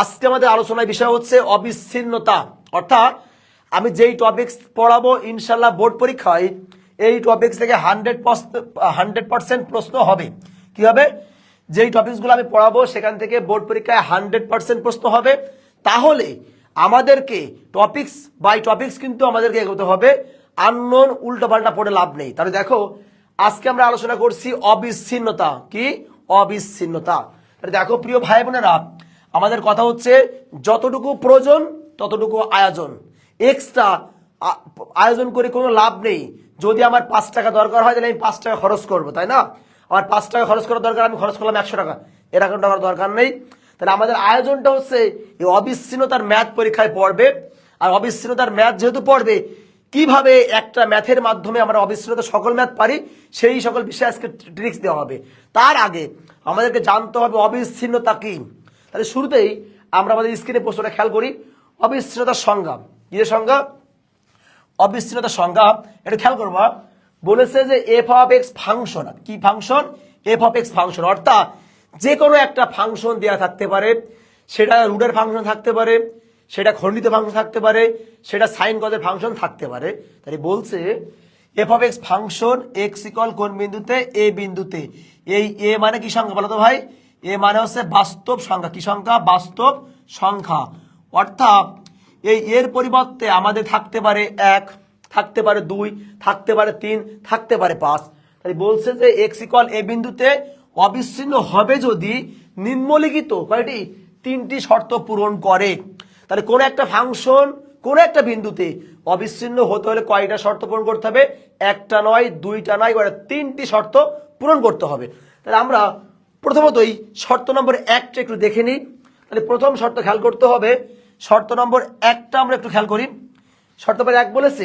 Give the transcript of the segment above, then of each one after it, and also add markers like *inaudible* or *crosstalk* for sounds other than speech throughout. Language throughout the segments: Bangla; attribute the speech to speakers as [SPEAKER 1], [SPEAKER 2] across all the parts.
[SPEAKER 1] আজকে আমাদের আলোচনার বিষয় হচ্ছে অবিচ্ছিন্নতা। অর্থাৎ আমি যেই টপিকস পড়াবো ইনশাল্লাহ বোর্ড পরীক্ষায় এই টপিকস থেকে হান্ড্রেড হান্ড্রেড পার্সেন্ট প্রশ্ন হবে। কি হবে? যেই টপিকসগুলো আমি পড়াবো, সেখান থেকে বোর্ড পরীক্ষায় হান্ড্রেড পার্সেন্ট প্রশ্ন হবে। তাহলে আমাদেরকে টপিকস বাই টপিকস কিন্তু আমাদেরকে এগোতে হবে। আননোন উল্টো পাল্টা পড়ে লাভ নেই। তাহলে দেখো, আজকে আমরা আলোচনা করছি অবিচ্ছিন্নতা। কি? অবিচ্ছিন্নতা। তাহলে দেখো, প্রিয় ভাই বোনেরা আমাদের কথা হচ্ছে যতটুকু প্রয়োজন, ততটুকু আয়োজন। এক্সট্রা আয়োজন করে কোনো লাভ নেই। যদি আমার পাঁচ টাকা দরকার হয়, তাহলে আমি পাঁচ টাকা খরচ করব, তাই না? আমার পাঁচ টাকা খরচ করার দরকার, আমি খরচ করলাম একশো টাকা। এরকম টাকার দরকার নেই। তাহলে আমাদের আয়োজনটা হচ্ছে এই অবিচ্ছিন্নতার ম্যাথ পরীক্ষায় পড়বে। আর অবিচ্ছিন্নতার ম্যাথ যেহেতু পড়বে, কীভাবে একটা ম্যাথের মাধ্যমে আমরা অবিচ্ছিন্নতা সকল ম্যাথ পারি, সেই সকল বিষয়ে আজকে ট্রিক্স দেওয়া হবে। তার আগে আমাদেরকে জানতে হবে অবিচ্ছিন্নতা কি? তাহলে শুরুতেই আমরা আমাদের স্ক্রিনে প্রশ্নটা খেয়াল করি। অবিচ্ছিন্নতার সংজ্ঞা কি সংজ্ঞা অবিচ্ছিন্নতার সংজ্ঞা এটা খেয়াল করবা, বলেছে যে এফ অফ এক্স ফাংশন কি function f of x function অর্থাৎ যে কোনো একটা ফাংশন দেওয়া থাকতে পারে, সেটা রুটের ফাংশন থাকতে পারে, সেটা খণ্ডিত ফাংশন থাকতে পারে, সেটা সাইন কজের ফাংশন থাকতে পারে। তাই বলছে f of x function x equal কোন বিন্দুতে? এ বিন্দুতে। এই এ মানে কি সংখ্যা বলো তো ভাই? এ মানে হচ্ছে বাস্তব সংখ্যা। কি সংখ্যা? বাস্তব সংখ্যা। অর্থাৎ এই এর পরিবর্তে আমাদের থাকতে পারে এক, থাকতে পারে দুই, থাকতে পারে তিন, থাকতে পারে পাঁচ। তাই বলছে যে এক্স ইকল এ বিন্দুতে অবিচ্ছিন্ন হবে যদি নিম্নলিখিত কয়টি? তিনটি শর্ত পূরণ করে। তাহলে কোন একটা ফাংশন কোন একটা বিন্দুতে অবিচ্ছিন্ন হতে হলে কয়টা শর্ত পূরণ করতে হবে? একটা নয়, দুইটা নয় তিনটি শর্ত পূরণ করতে হবে। তাহলে আমরা প্রথমতই শর্ত নম্বর একটা একটু দেখে নিই। তাহলে প্রথম শর্ত খেয়াল করতে হবে। শর্ত নম্বর একটা আমরা একটু খেয়াল করি। শর্ত নম্বর এক বলেছে,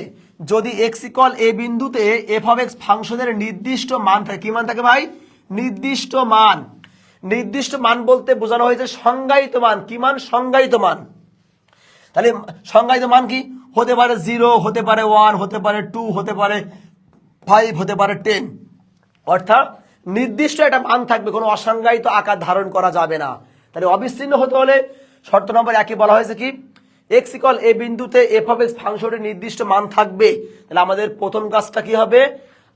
[SPEAKER 1] যদি এক্স ইকল এ বিন্দুতে এফ অফ এক্স ফাংশনের নির্দিষ্ট মান থাকে, কি মান থাকে ভাই? নির্দিষ্ট মান। নির্দিষ্ট মান বলতে বোঝানো হয়েছে সংজ্ঞায়িত মান। কি মান? সংজ্ঞায়িত মান। তাহলে সংজ্ঞায়িত মান কি? হতে পারে জিরো হতে পারে ওয়ান হতে পারে টু হতে পারে ফাইভ হতে পারে টেন অর্থাৎ নির্দিষ্ট একটা মান থাকবে, কোনো অসংজ্ঞায়িত আকার ধারণ করা যাবে না। তাহলে অবিচ্ছিন্ন হতে হলে শর্ত নম্বর একই বলা হয়েছে কি? এক্স ইকল এ বিন্দুতে এফ অফ এক্স ফাংশনের নির্দিষ্ট মান থাকবে। তাহলে আমাদের প্রথম কাজটা কি হবে?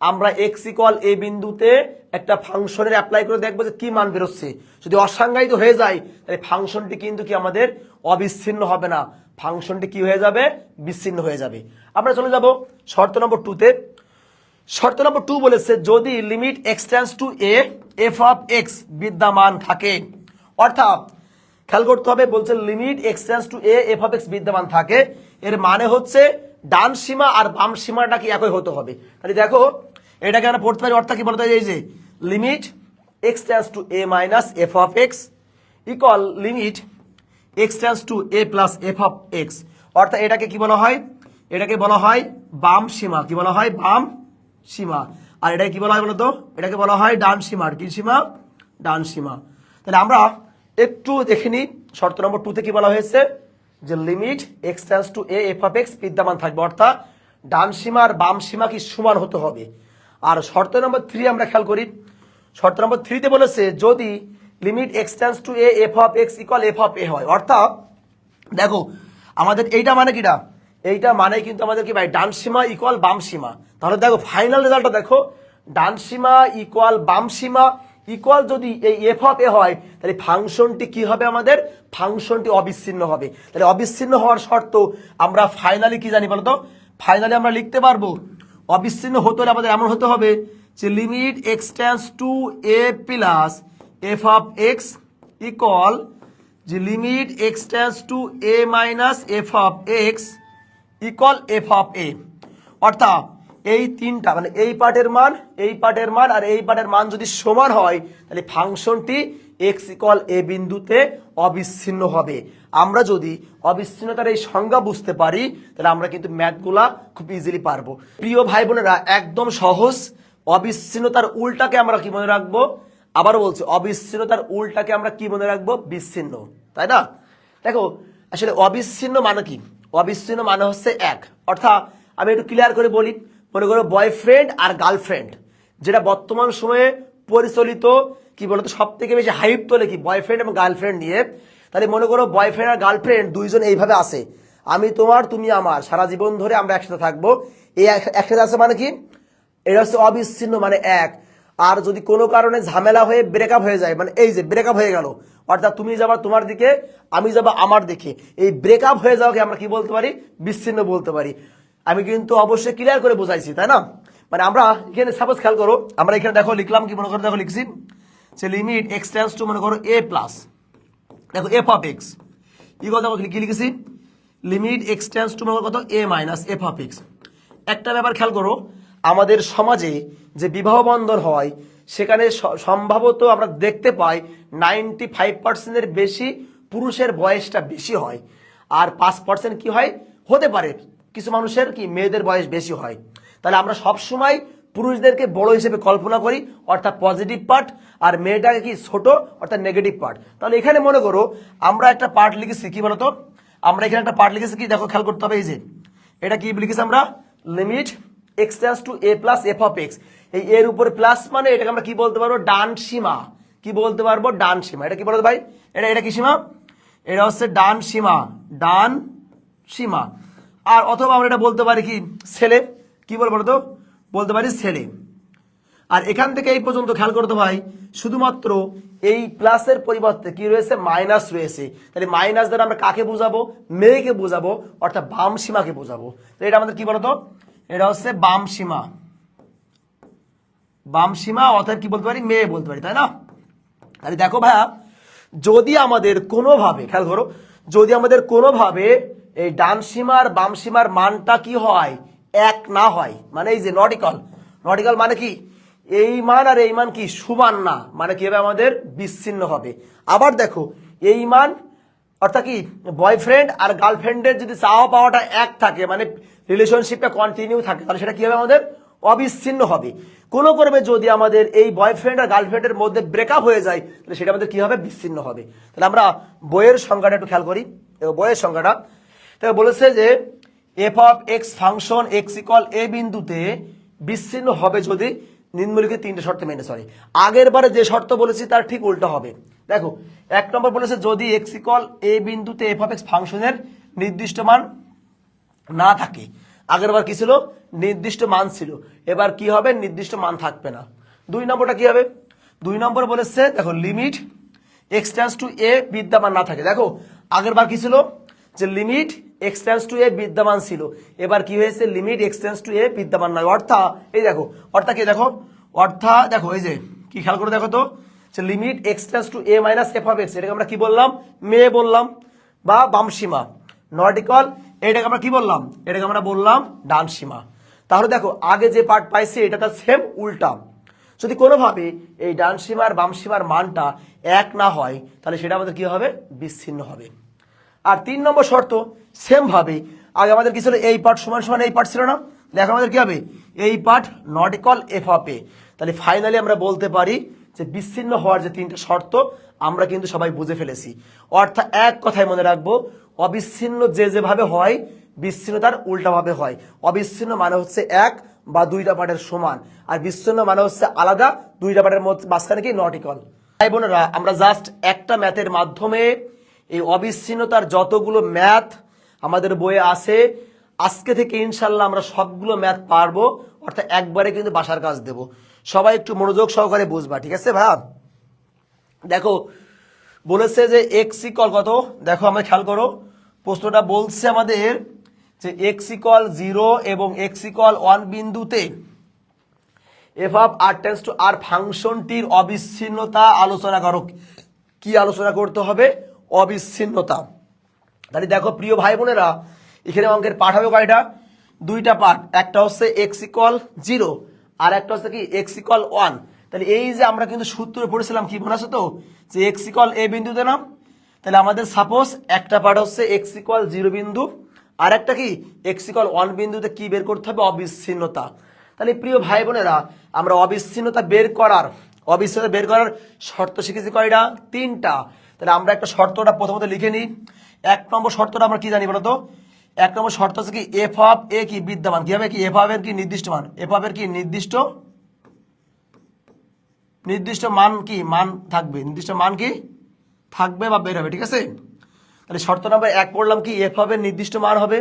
[SPEAKER 1] আমরা এক্স ইকল এ বিন্দুতে একটা ফাংশনের অ্যাপ্লাই করে দেখব যে কি মান বেরোচ্ছে। যদি অসংজ্ঞায়িত হয়ে যায়, তাহলে ফাংশনটি কিন্তু কি আমাদের অবিচ্ছিন্ন হবে না। ফাংশনটি কি হয়ে যাবে? বিচ্ছিন্ন হয়ে যাবে। আমরা চলে যাব শর্ত নম্বর টুতে শর্ত নম্বর টু বলেছে, যদি limit x tends to a f of x বিদ্যমান থাকে। অর্থাৎ, খেয়াল করতে হবে, বলছে limit x tends to a f of x বিদ্যমান থাকে। এর মানে হচ্ছে, ডান সীমা আর বাম সীমাটা কি একই হতে হবে। তাহলে দেখো, এটাকে আমরা পড়তে পারি অর্থাৎ কি বলতে? এই যে limit x tends to a minus f of x equal limit x tends to a plus f of x অর্থাৎ এটাকে কি বলা হয়? এটাকে বলা হয় বাম সীমা। কি বলা হয়? বাম সীমা। আর এটাকে কি বলা হয় বলতো? এটাকে বলা হয় ডান সীমা। কি সীমা? ডান সীমা। তাহলে আমরা একটু দেখে নিই। শর্ত নম্বর টুতে কি বলা হয়েছে? যে limit x tends to a f of x বিদ্যমান থাকবে। অর্থাৎ ডান সীমা আর বাম সীমা কি সমান হতে হবে। আর শর্ত নম্বর থ্রি আমরা খেয়াল করি। শর্ত নম্বর থ্রিতে বলেছে, যদি limit x tends to a f of x equal f of a হয়। অর্থাৎ দেখো, আমাদের এইটা মানে কিটা? এইটা মানে কিন্তু আমাদের কি ভাই? ডান সীমা ইকুয়াল বাম সীমা। তাহলে দেখো ফাইনাল রেজাল্টটা দেখো, ডান সীমা ইকুয়াল বাম সীমা ইকুয়াল যদি এই এফ অফ এ হয়, তাহলে ফাংশনটি কি হবে আমাদের? ফাংশনটি অবিচ্ছিন্ন হবে। তাহলে অবিচ্ছিন্ন হওয়ার শর্ত আমরা ফাইনালি কি জানি বলতো? ফাইনালি আমরা লিখতে পারব, অবিচ্ছিন্ন হতে হলে আমাদের এমন হতে হবে যে limit x tends to a plus f of x equal যে limit x tends to a minus f of x equal f of a অর্থাৎ এই তিনটা মানে এই পার্টের মান, এই পার্টের মান, আর এই পার্টের মান যদি সমান হয়, তাহলে ফাংশনটি এক্স ইকুয়াল এ বিন্দুতে অবিচ্ছিন্ন হবে। আমরা যদি অবিচ্ছিন্নতার এই সংজ্ঞা বুঝতে পারি, তাহলে আমরা কিন্তু ম্যাথগুলা খুব ইজিলি পারব। প্রিয় ভাই বোনেরা একদম সহজ। অবিচ্ছিন্নতার উল্টাকে আমরা কি মনে রাখব? আবারও বলছি, অবিচ্ছিন্নতার উল্টাকে আমরা কি মনে রাখব? বিচ্ছিন্ন, তাই না? দেখো, আসলে অবিচ্ছিন্ন মানে কি? অবিচ্ছিন্ন মানে হচ্ছে এক। অর্থাৎ আমি একটু ক্লিয়ার করে বলি মনে করো বয়ফ্রেন্ড আর গার্লফ্রেন্ড যেটা বর্তমান সময়ে পরিচালিত, কি বলতো সব থেকে বেশি হাইপ তোলে কি বয়ফ্রেন্ড এবং গার্লফ্রেন্ড নিয়ে। তাহলে মনে করো বয়ফ্রেন্ড আর গার্লফ্রেন্ড দুইজন এইভাবে আছে। আমি তোমার, তুমি আমার, সারা জীবন ধরে আমরা একসাথে থাকব। এই একসাথে আছে মানে কি? এটা হচ্ছে অবিচ্ছিন্ন মানে এক। আর যদি কোনো কারণে ঝামেলা হয়ে ব্রেকআপ হয়ে যায় মানে এই যে ব্রেকআপ হয়ে গেল, অর্থাৎ তুমি যাবা তোমার দিকে, আমি যাব আমার দিকে, এই ব্রেকআপ হয়ে যাওয়াকে আমরা কি বলতে পারি? বিচ্ছিন্ন বলতে পারি। আমি কিন্তু অবশ্যই ক্লিয়ার করে বোঝাইছি, তাই না? মানে আমরা এখানে সাপোজ খেয়াল করো, আমরা এখানে দেখো লিখলাম কি মনে করো, দেখো লিখছি, যে লিমিট এক্স টেন্স টু মনে করো এ প্লাস দেখো এফ অফ এক্স কি কথা কি লিখেছি? লিমিট এক্স টেন্স টু মনে করো কত? A minus f of x একটা ব্যাপার খেয়াল করো, আমাদের সমাজে যে বিবাহ বন্ধন হয়, সেখানে সম্ভবত আমরা দেখতে পাই নাইনটি ফাইভ পার্সেন্টের বেশি পুরুষের বয়সটা বেশি হয়। আর পাঁচ পার্সেন্ট কি হয়? হতে পারে। কিছু মানুষের কি মেয়েদের বয়স বেশি হয়? তাহলে আমরা সব সময় পুরুষদেরকে বড় হিসেবে কল্পনা করি, অর্থাৎ পজিটিভ পার্ট আর মেয়েটাকে কি ছোট, অর্থাৎ নেগেটিভ পার্ট তাহলে এখানে মনে করো, আমরা একটা পার্ট লিখেছি, কি বলতো? আমরা এখানে একটা পার্ট লিখেছি, কি? দেখো, খেয়াল করতে হবে, এই যে। এটা কি লিখেছি আমরা? Limit x tends to a plus f of x এই এর উপরে প্লাস মানে এটাকে আমরা কি বলতে পারব? ডান সীমা। কি বলতে পারব? ডান সীমা। এটা কি বলতো ভাই? এটা এটা কি সীমা? এটা হচ্ছে ডান সীমা। ডান সীমা। আর অথবা আমরা এটা বলতে পারি কি, ছেলে। কি বলব তো বলতে পারি ছেলে। আর এখান থেকে এই পর্যন্ত খেয়াল করতে ভাই, শুধুমাত্র এই প্লাসের পরিবর্তে কি রয়েছে? মাইনাস রয়েছে। তাহলে মাইনাস দ্বারা আমরা কাকে বোঝাবো? মেয়েকে বোঝাবো, অর্থাৎ বাম সীমাকে বোঝাবো। তো এটা আমাদের কি বলতো? এটা হচ্ছে বাম সীমা। বাম সীমা, অর্থাৎ কি বলতে পারি? মেয়ে বলতে পারি, তাই না? তাহলে দেখো ভাইয়া, যদি আমাদের কোনোভাবে, খেয়াল করো, যদি আমাদের কোনোভাবে এই ডান সীমার বাম সীমার মানটা কি হয়? এক না হয়। মানে এই যে নটিকল নটিকল মানে কি? এই মান আর এই মান কি সমান না। মানে কি হবে আমাদের? বিচ্ছিন্ন হবে। আবার দেখো, এই মান অর্থাৎ কি বয়ফ্রেন্ড আর গার্লফ্রেন্ডের যদি চাওয়া পাওয়াটা এক থাকে মানে রিলেশনশিপটা কন্টিনিউ থাকে, তাহলে সেটা কি হবে আমাদের? অবিচ্ছিন্ন হবে। কোনো ক্রমে যদি আমাদের এই বয়ফ্রেন্ড আর গার্লফ্রেন্ডের মধ্যে ব্রেকআপ হয়ে যায়, তাহলে সেটা আমাদের কি হবে? বিচ্ছিন্ন হবে। তাহলে আমরা বইয়ের সংজ্ঞাটা একটু খেয়াল করি। বইয়ের সংজ্ঞাটা বলেছে যে f of x function x equal a বিন্দুতে বিচ্ছিন্ন হবে যদি নিম্নলিখিত তিনটে শর্ত মেনে সরি আগের বারে যে শর্ত বলেছি, তার ঠিক উল্টো হবে। দেখো, এক নম্বর বলেছে যদি এক্স ইকল এ বিন্দুতে এফ অফ এক্স ফাংশনের নির্দিষ্ট মান না থাকে, আগের বার কি ছিল? নির্দিষ্ট মান ছিল। এবার কি হবে? নির্দিষ্ট মান থাকবে না। দুই নম্বরটা কি হবে? দুই নম্বর বলেছে, দেখো লিমিট এক্সটেন্স টু এ বিদ্যমান না থাকে। দেখো, আগের বার কি ছিল? যে লিমিট এক্সটেন্স টু এ বিদ্যমান ছিল। এবার কি হয়েছে? লিমিট এক্সটেন্স টু এ বিদ্যমান নয়। অর্থাৎ এই দেখো অর্থাৎ কি দেখো? অর্থাৎ দেখো, এই যে, কি খেয়াল করে দেখো তো? যে limit x tends to a minus f of x এটাকে আমরা কি বললাম? মেয়ে বললাম, বা বাম সীমা। নর্টিকল এটাকে আমরা কি বললাম? এটাকে আমরা বললাম ডান সীমা। তাহলে দেখো, আগে যে পার্ট পাইছি, এটা তার সেম উল্টা। যদি কোনোভাবে এই ডান সীমার, বাম সীমার মানটা এক না হয়, তাহলে সেটা আমাদের কি হবে? বিচ্ছিন্ন হবে। আর তিন নম্বর শর্ত সেম ভাবে। আগে আমাদের কি ছিল? এই পার্ট সমান সমান এই পার্ট ছিল না? দেখো আমাদের কি হবে? এই part not equal f of a তাহলে ফাইনালি আমরা বলতে পারি যে বিচ্ছিন্ন হওয়ার যে তিনটা শর্ত, আমরা কিন্তু সবাই বুঝে ফেলেছি। অর্থাৎ এক কথায় মনে রাখব, অবিচ্ছিন্ন যে যেভাবে হয়, বিচ্ছিন্ন তার উল্টাভাবে হয়। অবিচ্ছিন্ন মানে হচ্ছে এক বা দুইটা পার্টের সমান। আর বিচ্ছিন্ন মানে হচ্ছে আলাদা, দুইটা পার্টের মধ্যে মাঝখানে কি? নটিকল ভাই বোনেরা, আমরা জাস্ট একটা ম্যাথের মাধ্যমে এই অবিচ্ছিন্নতার যতগুলো ম্যাথ আমাদের বইয়ে আছে, আজকে থেকে ইনশাল্লাহ আমরা সবগুলো ম্যাথ পারব, অর্থাৎ একবারে কিন্তু বাসার কাজ দেব। সবাই একটু মনোযোগ সহকারে বুঝবা, ঠিক আছে ভাইয়া দেখো, বলেছে যে এক্স ইকল কত? দেখো আমরা খেয়াল করো, প্রশ্নটা বলছে আমাদের যে এক্স ইকল জিরো এবং এক্স ইকল ওয়ান বিন্দুতে f of R tends to R ফাংশনটির অবিচ্ছিন্নতা আলোচনা করো। কি আলোচনা করতে হবে? অবিচ্ছিন্নতা। তাহলে দেখো, প্রিয় ভাই বোনেরা, এখানে অঙ্কের পাঠ হবে কয়টা? দুইটা পার্ট একটা হচ্ছে এক্স ইকল জিরো আর একটা হচ্ছে কি এক্স ইকল ওয়ান তাহলে এই যে আমরা কিন্তু সূত্র পড়েছিলাম, কি মনে তো? যে এক্স ইকল এ বিন্দুতে নাম? তাহলে আমাদের সাপোজ একটা পার্ট হচ্ছে এক্স ইকল জিরো বিন্দু, আর একটা কি এক্স ইকল ওয়ান বিন্দুতে কি বের করতে হবে? অবিচ্ছিন্নতা। তাহলে প্রিয় ভাই বোনেরা, আমরা অবিচ্ছিন্নতা বের করার, অবিচ্ছিন্নতা বের করার শর্ত শিখেছি কয়টা? তিনটা। তাহলে আমরা একটা শর্তটা প্রথমত লিখে নিই। এক নম্বর শর্তটা আমরা কি জানি বলতো? এক নম্বর শর্ত হচ্ছে কি এফ অফ এ কি বিদ্যমান? কি হবে কি? এফ অফ এর কি নির্দিষ্ট মান? এফ অফ এর কি নির্দিষ্ট? নির্দিষ্ট মান কি? মান থাকবে। নির্দিষ্ট মান কি? থাকবে বা বের হবে, ঠিক আছে? তাহলে শর্ত নাম্বার এক পড়লাম কি এফ হবে নির্দিষ্ট মান হবে।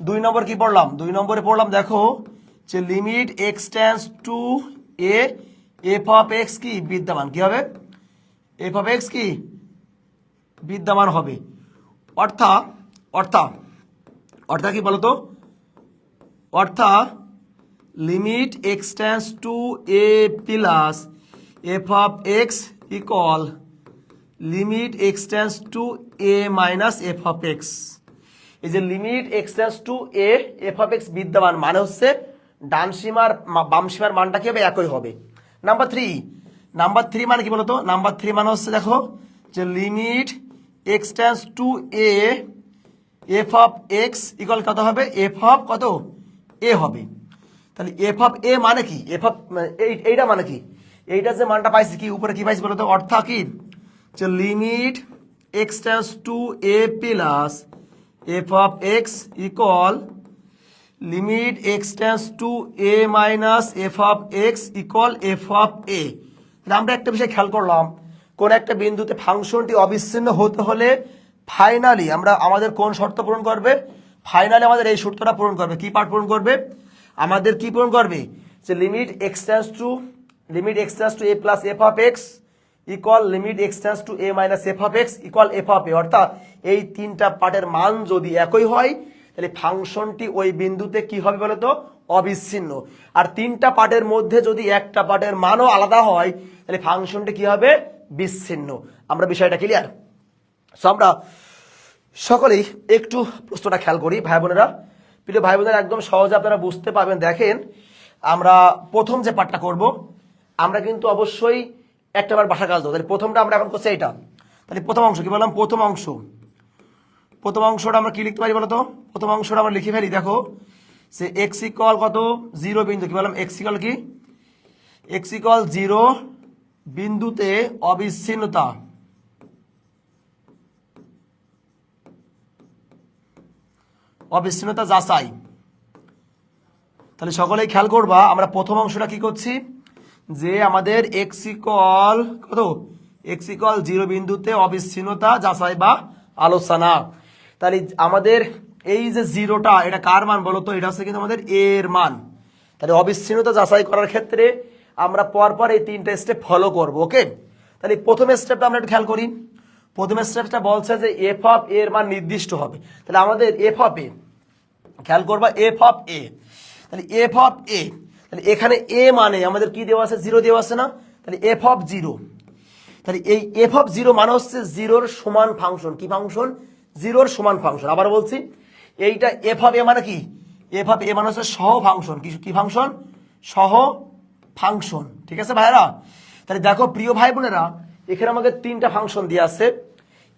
[SPEAKER 1] দুই নম্বর কি পড়লাম? দুই নম্বরে পড়লাম, দেখো, যে limit x tends to a f of x কি? বিদ্যমান। কি হবে? এফ অফ এক্স কি? বিদ্যমান হবে। অর্থাৎ অর্থাৎ অর্থাৎ কি বলতো? অর্থাৎ limit x tends to a plus f of x equal limit x tends to a minus f of x এই যে limit x tends to a f of x বিদ্যমান মানে হচ্ছে ডান সীমার বাম সীমার মানটা কি হবে? একই হবে। নাম্বার থ্রি নাম্বার থ্রি মানে কি বলতো? নাম্বার থ্রি মানে হচ্ছে দেখো যে limit x tends to a f of x equal কত হবে? এফ অফ কত? এ হবে। তাহলে এফ অফ এ মানে কি? এফ অফ এইটা মানে কি? এইটা যে মানটা পাইছি কি? উপরে কি পাইছি বলতো? অর্থাৎ কি? যে limit x tends to a plus f of x equal limit x tends to a minus f of x equal f of a আমরা একটা বিষয় খেয়াল করলাম। কোন একটা বিন্দুতে ফাংশনটি অবিচ্ছিন্ন হতে হলে ফাইনালি আমরা আমাদের কোন শর্ত পূরণ করবে? ফাইনালি আমাদের এই শর্তটা পূরণ করবে। কি পার্ট পূরণ করবে? আমাদের কি পূরণ করবে? যে limit x tends to limit x tends to a plus f of x equal limit x tends to a minus f of x equal f of a অর্থাৎ এই তিনটা পার্টের মান যদি একই হয়, তাহলে ফাংশনটি ওই বিন্দুতে কি হবে বলো তো অবিচ্ছিন্ন। আর তিনটা পার্টের মধ্যে যদি একটা পার্টের মানও আলাদা হয়, তাহলে ফাংশনটি কি হবে? বিচ্ছিন্ন। আমরা বিষয়টা ক্লিয়ার সো আমরা সকলেই একটু প্রশ্নটা খেয়াল করি, ভাই বোনেরা। প্রিয় ভাই বোনেরা, একদম সহজে আপনারা বুঝতে পারবেন। দেখেন, আমরা প্রথম যে পাঠটা করব, আমরা কিন্তু অবশ্যই একটা বার ভাষা কাজ দেবো। তাহলে প্রথমটা আমরা এখন করছি এইটা। তাহলে প্রথম অংশ, কি বললাম? প্রথম অংশ। প্রথম অংশটা আমরা কি লিখতে পারি বলতো? প্রথম অংশটা আমরা লিখে ফেলি, দেখো। সে এক্সিকল কত? জিরো বিন্দু, কি বললাম? এক্সিকল কি? এক্সিকল জিরো বিন্দুতে অবিচ্ছিন্নতা। অবিচ্ছিন্নতা যাচাই। তাহলে সকলেই খেয়াল করবা, আমরা প্রথম অংশটা কি করছি? যে আমাদের এক্সিকল কত? এক্সিকল জিরো বিন্দুতে অবিচ্ছিন্নতা যাচাই বা আলোচনা। তাহলে আমাদের এই যে জিরোটা এটা কার মান বলো তো এটা হচ্ছে কিন্তু আমাদের এর মান। তাহলে অবিচ্ছিন্নতা যাচাই করার ক্ষেত্রে আমরা পরপর এই তিনটা স্টেপ ফলো করব ওকে তাহলে প্রথম স্টেপটা আমরা একটু খেয়াল করি। প্রথম স্টেপটা বলছে যে এফ অফ এর মান নির্দিষ্ট হবে। তাহলে আমাদের এফ অফ এ খেয়াল করবা এফ অফ এ তাহলে এফ অফ এ তাহলে এখানে এ মানে আমাদের কি দেওয়া আছে? জিরো দেওয়া আছে না? তাহলে এফ অফ জিরো তাহলে এই এফ অফ জিরো মানে হচ্ছে জিরোর সমান ফাংশন কি ফাংশন জিরোর সমান ফাংশন আবার বলছি, এইটা এফ অফ এ মানে কি? এফ অফ এ মানে হচ্ছে সহ ফাংশন কি ফাংশন সহ ফাংশন, ঠিক আছে ভাইরা তাহলে দেখো, প্রিয় ভাই বোনেরা, এখানে আমাকে তিনটা ফাংশন দিয়ে আছে।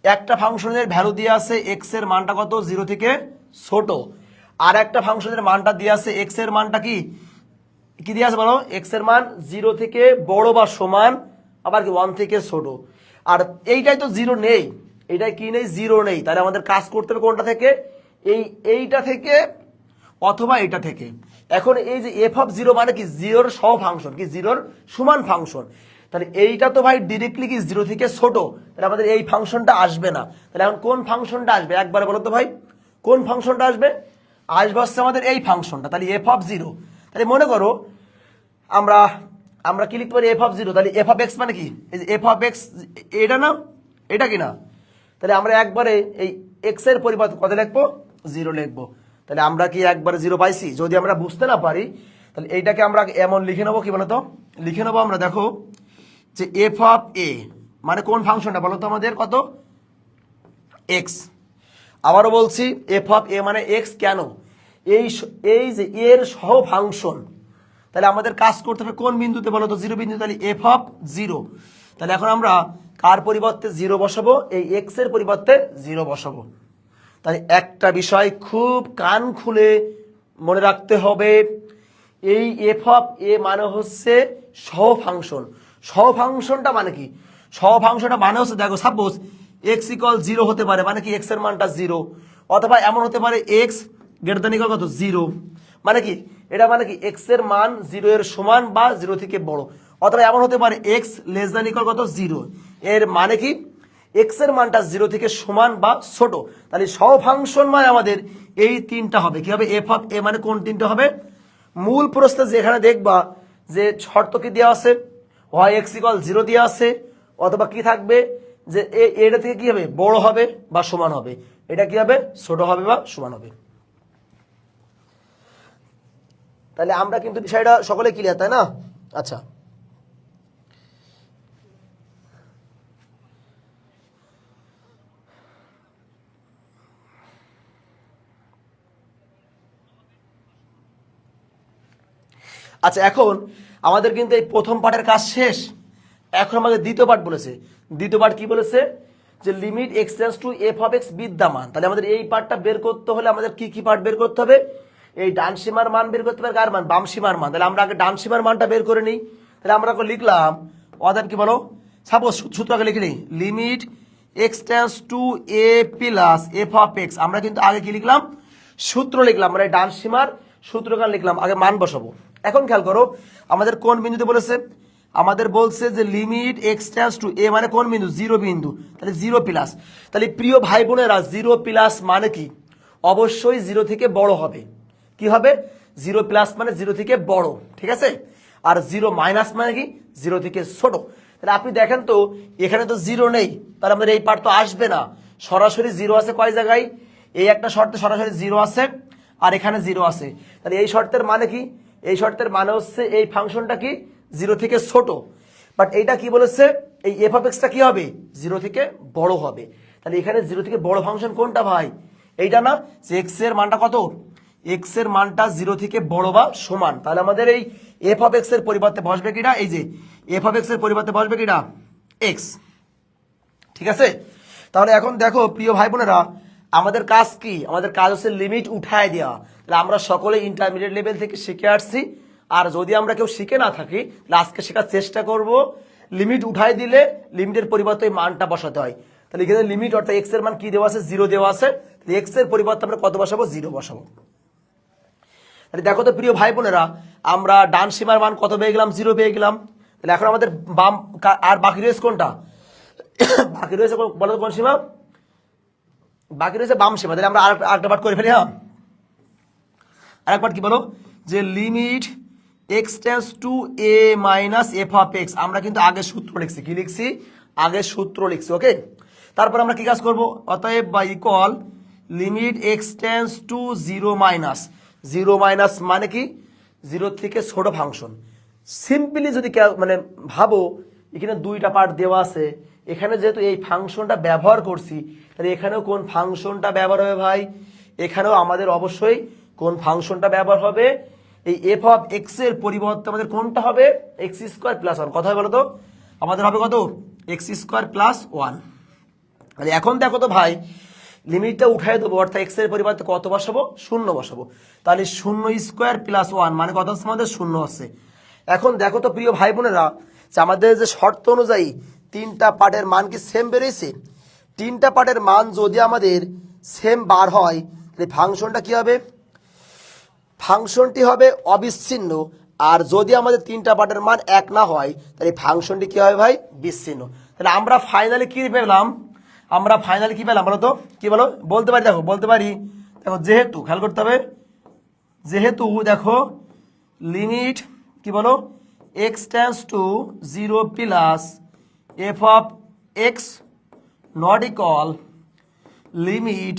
[SPEAKER 1] একটা ফাংশনের ভ্যালু দিয়ে আছে এক্সের মানটা কত? জিরো থেকে ছোট। আর একটা ফাংশনের মানটা দিয়ে আছে এক্সের মানটা কি? কি দিয়ে আছে বলো? এক্সের মান জিরো থেকে বড় বা সমান, আবার কি ওয়ান থেকে ছোট। আর এইটাই তো জিরো নেই। এইটাই কি নেই? জিরো নেই। তাহলে আমাদের কাজ করতে হবে কোনটা থেকে? এই এইটা থেকে অথবা এটা থেকে। এখন এই যে এফ অফ জিরো মানে কি জিরোর সহ ফাংশন কি জিরোর সমান ফাংশন তাহলে এইটা তো ভাই ডিরেক্টলি কি জিরো থেকে ছোট? তাহলে আমাদের এই ফাংশনটা আসবে না। তাহলে এখন কোন ফাংশনটা আসবে? একবারে বলো তো ভাই। কোন ফাংশনটা আসবে? আসবে হচ্ছে আমাদের এই ফাংশনটা তাহলে এফ অফ জিরো তাহলে মনে করো, আমরা আমরা কি লিখতে পারি এফ অফ জিরো তাহলে এফ অফ এক্স মানে কি? এই যে এফ অফ এক্স এটা না? এটা কি না তাহলে আমরা একবারে এই এক্সের পরিবর্তে কত লিখব? জিরো লিখব। তাহলে আমরা কি একবারে জিরো পাইছি? যদি আমরা বুঝতে না পারি, তাহলে এইটাকে আমরা এমন লিখে নেব কি বলতো? লিখে নেব আমরা, দেখো, যে এফ অফ এ মানে কোন ফাংশনটা? বলো তো আমাদের কত? এক্স আবারও বলছি এফ অফ এ মানে এক্স কেন? এই এই যে এর সহ ফাংশন, তাহলে আমাদের কাজ করতে হবে কোন বিন্দুতে? বলো তো জিরো বিন্দু, তাহলে এফ অফ জিরো তাহলে এখন আমরা কার পরিবর্তে জিরো বসাবো? এই এক্সের পরিবর্তে জিরো বসাবো। তাহলে একটা বিষয় খুব কান খুলে মনে রাখতে হবে। এই এফ অফ এ মানে হচ্ছে সহ ফাংশন সহ ফাংশনটা মানে কি? সহ ফাংশনটা মানে হচ্ছে, দেখো সাপোজ এক্স ইকল জিরো হতে পারে মানে কি এক্সের মানটা জিরো অথবা এমন হতে পারে এক্স গ্রেটার দ্যান ইকল কত? জিরো মানে কি? এটা মানে কি? এক্সের মান জিরো এর সমান বা জিরো থেকে বড়। অথবা এমন হতে পারে এক্স লেস দ্যান ইকল কত? জিরো এর মানে কি? এক্সের মানটা জিরো থেকে সমান বা ছোট। তাহলে সহফাংশন মানে আমাদের এই তিনটা হবে। কি হবে? এফ অফ এ মানে কোন তিনটা হবে? মূল প্রশ্নে যেখানে দেখবা যে শর্ত কি দেওয়া আছে? হয় এক্স ইকল জিরো দেওয়া আছে। অথবা কি থাকবে? যে এটা থেকে কি হবে? বড় হবে বা সমান হবে। এটা কি হবে? ছোট হবে বা সমান হবে। তাহলে আমরা কিন্তু বিষয়টা সকলে ক্লিয়ার তাই না? আচ্ছা। আচ্ছা এখন আমাদের কিন্তু এই প্রথম পার্টের কাজ শেষ। এখন আমাদের দ্বিতীয় পার্ট বলেছে। দ্বিতীয় পার্ট কি বলেছে? যে limit x tends to f of x বিদ্যমান। তাহলে আমাদের এই পার্টটা বের করতে হলে আমাদের কি কি পার্ট বের করতে হবে? এই ডান সীমার মান বের করতে হবে কার মান? বাম সীমার মান। তাহলে আমরা আগে ডান সীমার মানটা বের করে নিই। তাহলে আমরা লিখলাম, অর্থাৎ কি বলো? সাপোজ সূত্র আগে লিখে নিই। Limit x tends to a plus f of x আমরা কিন্তু আগে কি লিখলাম? সূত্র লিখলাম। মানে ডান সীমার সূত্রকার লিখলাম। আগে মান বসাবো। এখন খেয়াল করো, আমাদের কোন বিন্দুতে বলেছে? আমাদের বলছে যে লিমিট এক্সটেন্স টু এ মানে কোন বিন্দু? জিরো বিন্দু। তাহলে জিরো প্লাস তাহলে প্রিয় ভাই বোনেরা জিরো প্লাস মানে কি? অবশ্যই জিরো থেকে বড় হবে। কি হবে? জিরো প্লাস মানে জিরো থেকে বড়। ঠিক আছে? আর জিরো মাইনাস মানে কি? জিরো থেকে ছোট। তাহলে আপনি দেখেন তো, এখানে তো জিরো নেই। তাহলে আমাদের এই পার্ট তো আসবে না। সরাসরি জিরো আছে কয় জায়গায়? এই একটা শর্তে সরাসরি জিরো আছে, আর এখানে জিরো আছে। তাহলে এই শর্তের মানে কি? এই শর্তের মানে হচ্ছে এই ফাংশনটা কি? জিরো থেকে ছোট। বাট এইটা কি বলেছে? এই এফ অফ এক্সটা কি হবে? জিরো থেকে বড় হবে। তাহলে এখানে জিরো থেকে বড় ফাংশন কোনটা ভাই? এইটা না, যে এক্সের মানটা কত? এক্সের মানটা জিরো থেকে বড় বা সমান। তাহলে আমাদের এই এফ অফ এক্সের পরিবর্তে বসবে কিনা? এই যে এফ অফ এক্সের পরিবর্তে বসবে কিনা? এক্স ঠিক আছে? তাহলে এখন দেখো, প্রিয় ভাই বোনেরা, আমাদের কাজ কি? আমাদের কাজ হচ্ছে লিমিট উঠায় দেওয়া তাহলে আমরা সকলে ইন্টারমিডিয়েট লেভেল থেকে শিখে আসছি। আর যদি আমরা কেউ শিখে না থাকি, তাহলে আজকে শেখার চেষ্টা করব। লিমিট উঠাই দিলে লিমিটের পরিবর্তে মানটা বসাতে হয়। তাহলে এখানে লিমিট অর্থাৎ এক্সের মান কি দেওয়া আছে? জিরো দেওয়া আছে। এক্সের পরিবর্তে আমরা কত বসাবো? জিরো বসাবো। তাহলে দেখো তো প্রিয় ভাই বোনেরা, আমরা ডান সীমার মান কত পেয়ে গেলাম? জিরো পেয়ে গেলাম। তাহলে এখন আমাদের বাম আর বাকি রয়েছে কোনটা? *coughs* বাকি রয়েছে বলো কোন সীমা? বাকি রয়েছে বাম সীমা। তাহলে আমরা আর আরেকটা পার্ট করে ফেলি হ্যাঁ? আরেক পার্ট কি বলো? যে limit x tends to a minus f of x আমরা কিন্তু আগে সূত্র লিখছি। কি লিখছি? আগে সূত্র লিখছি ওকে তারপর আমরা কি কাজ করব? অতএব বা equal limit x tends to zero minus zero minus মানে কি? জিরো থেকে ছোট ফাংশন সিম্পলি যদি মানে ভাবো, এখানে দুইটা পার্ট দেওয়া আছে। এখানে যেহেতু এই ফাংশনটা ব্যবহার করছি, তাহলে এখানেও কোন ফাংশনটা ব্যবহার হবে ভাই? এখানেও আমাদের অবশ্যই কোন ফাংশনটা ব্যবহার হবে? এই এফ অফ এক্সের পরিবর্তে আমাদের কোনটা হবে? এক্স স্কোয়ার প্লাস ওয়ান কথা বলো তো? আমাদের হবে কত? এক্স স্কোয়ার প্লাস ওয়ান তাহলে এখন দেখো তো ভাই লিমিটটা উঠাই দেবো, অর্থাৎ এক্সের পরিবর্তে কত বসাবো? শূন্য বসাবো। তাহলে শূন্য স্কোয়ার প্লাস ওয়ান মানে কত হচ্ছে আমাদের শূন্য হচ্ছে এখন দেখো তো প্রিয় ভাই বোনেরা, যে আমাদের যে শর্ত অনুযায়ী তিনটা পার্টের মান কি সেম বেরিয়েছে? তিনটা পার্টের মান যদি আমাদের সেম বার হয়, তাহলে ফাংশনটা কি হবে? ফাংশনটি হবে অবিচ্ছিন্ন। আর যদি আমাদের তিনটা পার্টের মান এক না হয়, তাহলে ফাংশনটি কি হবে ভাই? বিচ্ছিন্ন। তাহলে আমরা ফাইনালি কি পেলাম? আমরা ফাইনালি কি পেলাম বলো তো কি বলো? বলতে পারি, দেখো, বলতে পারি। দেখো, যেহেতু, খেয়াল করতে হবে। যেহেতু, দেখো লিমিট কি বলো? X tends to zero plus f of x not equal limit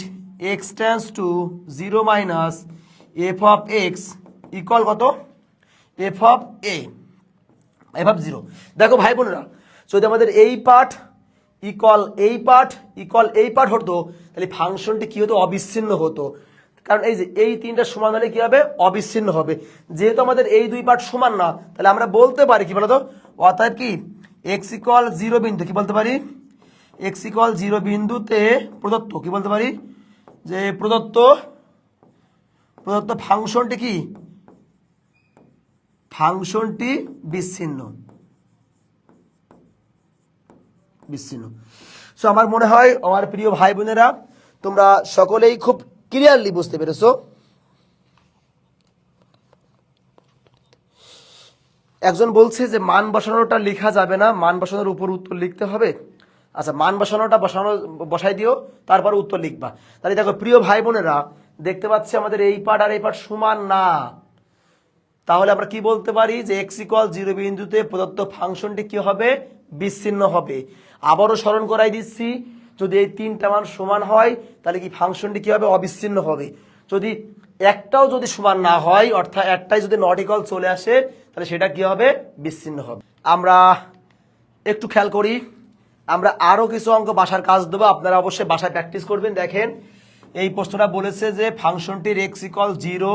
[SPEAKER 1] x tends to zero minus f of x equal কত? F of a f of zero দেখো ভাই বোনেরা, যদি আমাদের এই পার্ট ইকল এই পার্ট ইকল এই পার্ট হতো, তাহলে ফাংশনটি কি হতো? অবিচ্ছিন্ন হতো। কারণ এই যে এই তিনটা সমান হলে কি হবে? অবিচ্ছিন্ন হবে। যেহেতু আমাদের এই দুই পার্ট সমান না, তাহলে আমরা বলতে পারি কি বলতো? অর্থাৎ কি? এক্স ইকল জিরো বিন্দু, কি বলতে পারি? এক্স ইকল জিরো বিন্দুতে প্রদত্ত, কি বলতে পারি? যে প্রদত্ত প্রদত্ত ফাংশনটি কি? ফাংশনটি বিচ্ছিন্ন। বিচ্ছিন্ন। সো আমার মনে হয়, আমার প্রিয় ভাই বোনেরা, তোমরা সকলেই খুব ক্লিয়ারলি বুঝতে পেরেছ। একজন বলছে যে, মান বসানোটা লেখা যাবে না, মান বসানোর উপর উত্তর লিখতে হবে। আচ্ছা মান বসানোটা বসানো, বসাই দিও, তারপর উত্তর লিখবা। তাহলে দেখো, প্রিয় ভাই বোনেরা দেখতে পাচ্ছি আমাদের এই পার্ট আর এই পার্ট সমান না। তাহলে আমরা কি বলতে পারি যে এক্স ইকুয়াল জিরো বিন্দুতে প্রদত্ত ফাংশনটি কি হবে? বিচ্ছিন্ন হবে। আবারও স্মরণ করাই দিচ্ছি, যদি এই তিনটা মান সমান হয়, তাহলে কি ফাংশনটি কি হবে? অবিচ্ছিন্ন হবে। যদি একটাও যদি সমান না হয়, অর্থাৎ একটাই যদি নট ইকুয়াল চলে আসে, তাহলে সেটা কি হবে? বিচ্ছিন্ন হবে। আমরা একটু খেয়াল করি। আমরা আরও কিছু অঙ্ক বাসার কাজ দেবো। আপনারা অবশ্যই বাসায় প্র্যাকটিস করবেন। দেখেন এই প্রশ্নটা বলেছে যে ফাংশনটির এক্সিকল জিরো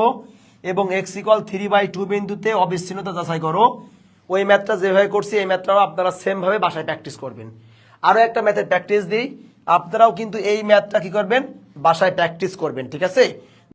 [SPEAKER 1] এবং এক্সিকল থ্রি বাই টু বিন্দুতে অবিচ্ছিন্নতা যাচাই করো। ওই ম্যাথটা যেভাবে করছি, এই ম্যাথটাও আপনারা সেমভাবে বাসায় প্র্যাকটিস করবেন। আরও একটা ম্যাথের প্র্যাকটিস দিই। আপনারাও কিন্তু এই ম্যাথটা কি করবেন? বাসায় প্র্যাকটিস করবেন, ঠিক আছে?